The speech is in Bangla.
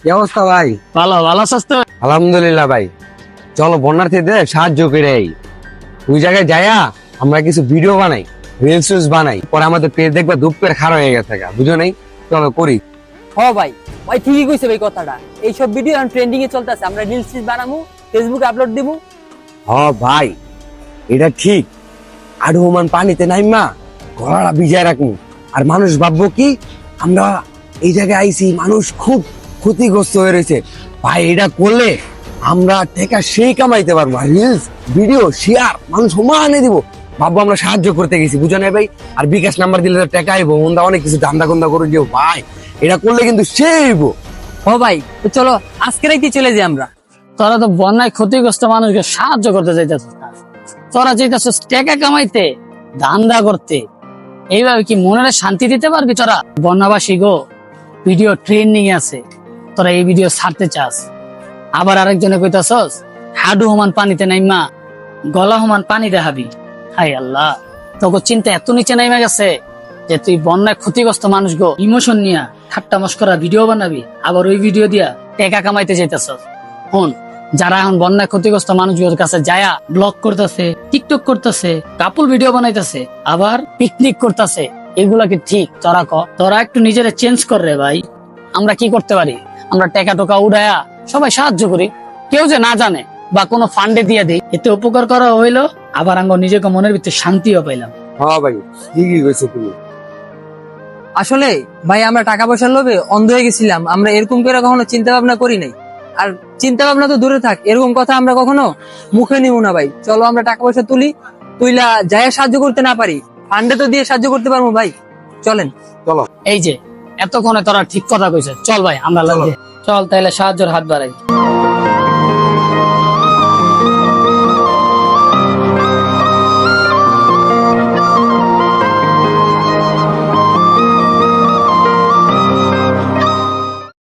কি অবস্থা ভাই? ভালো ভালো তো? আলহামদুলিল্লাহ ভাই। চলো বন্যার্থীদের সাহায্য করে এই ওই জায়গায় যাইয়া আমরা কিছু ভিডিও বানাই রিলস টিলস বানাই। পরে আমাদের পেজ দেখবা ধূপ করে খারাপ হয়ে গেছে গা, বুঝো নাই? চলো করি। হ ভাই ভাই ঠিকই কইছে ভাই কথাটা। এইসব ভিডিও এখন ট্রেন্ডিং এ চলতেছে আমরা রিলস বানামু ফেসবুকে আপলোড দিমু। হ ভাই এটা ঠিক। আর ওমান পানিতে নাইমা গলাটা ভিজায় রাখব আর মানুষ ভাববো কি আমরা এই জায়গায় আইছি মানুষ খুব ক্ষতিগ্রস্ত হয়ে রয়েছে। ভাই এটা করলে আমরা টেকা সেই কামাইতে পারব। রিলস ভিডিও শেয়ার মানুষ সমানে দিব। ভাববো আমরা সাহায্য করতে গেছি বুঝো না ভাই? আর বিকাশ নাম্বার দিলে তো টেকা আইবো ওন্দা অনেক কিছু ধান্দা গন্দা করে দিও। ভাই এটা করলে কিন্তু সে আইবো হ ভাই তো চলো আজকে রাইতে চলে যাই আমরা। তোরা তো বন্যায় ক্ষতিগ্রস্ত মানুষকে সাহায্য করতে চাইতেছিস তোরা চাইতেছিস টাকা কামাইতে ধান্দা করতে। এইভাবে কি মনের শান্তি দিতে পারবি তোরা? বন্যাবাসী গো ভিডিও ট্রেন্ডিং আছে। তোরা এই ভিডিও ছাড়তে চাস। আবার আরেকজনে কইতাছস, হাডু সমান পানিতে নাইমা, গলা সমান পানি দেখাবি। হাই আল্লাহ, তোকে চিন্তা এত নিচে নাইমা গেছে যে তুই বন্যায় ক্ষতিগ্রস্ত মানুষ গো। ইমোশন নিয়া ঠাট্টা মস্করা ভিডিও বানাবি, আবার ওই ভিডিও দিয়া টাকা কামাইতে চাইতেছস হন যারা এখন বন্যায় ক্ষতিগ্রস্ত মানুষগুলোর কাছে যায়া ব্লগ করতেছে, টিকটক করতেছে, কাপল ভিডিও বানাইতেছে, আবার পিকনিক করতেছে এগুলা কি ঠিক তোরা ক। তোরা একটু নিজেরা চেঞ্জ কর রে ভাই। আমরা কি করতে পারি? আমরা টাকা টোকা উড়ায়া সবাই সাহায্য করি। কেউ যে না জানে বা কোনো ফান্ডে দিয়ে দেই এতে উপকার করা হইল আবার আঙ্গ নিজেকে মনের ভিতরে শান্তিও পাইলাম। হ্যাঁ ভাই ঠিকই কইছো তুমি। আসলে ভাই আমরা টাকা পয়সার লোভে অন্ধ হয়ে গেছিলাম। আমরা এরকম করে কখনো চিন্তা ভাবনা করি নাই। আর চিন্তা ভাবনা তো দূরে থাক এরকম কথা আমরা কখনো মুখে নিব না ভাই। চলো আমরা টাকা পয়সা তুলি তুইলা যাই সাহায্য করতে না পারি ফান্ডে তো দিয়ে সাহায্য করতে পারব ভাই। চলেন। চলো। এই যে এতক্ষণে তারা ঠিক কথা কইছে। চল ভাই আমরা লাগে চল তাহলে সাহায্যের হাত বাড়াই।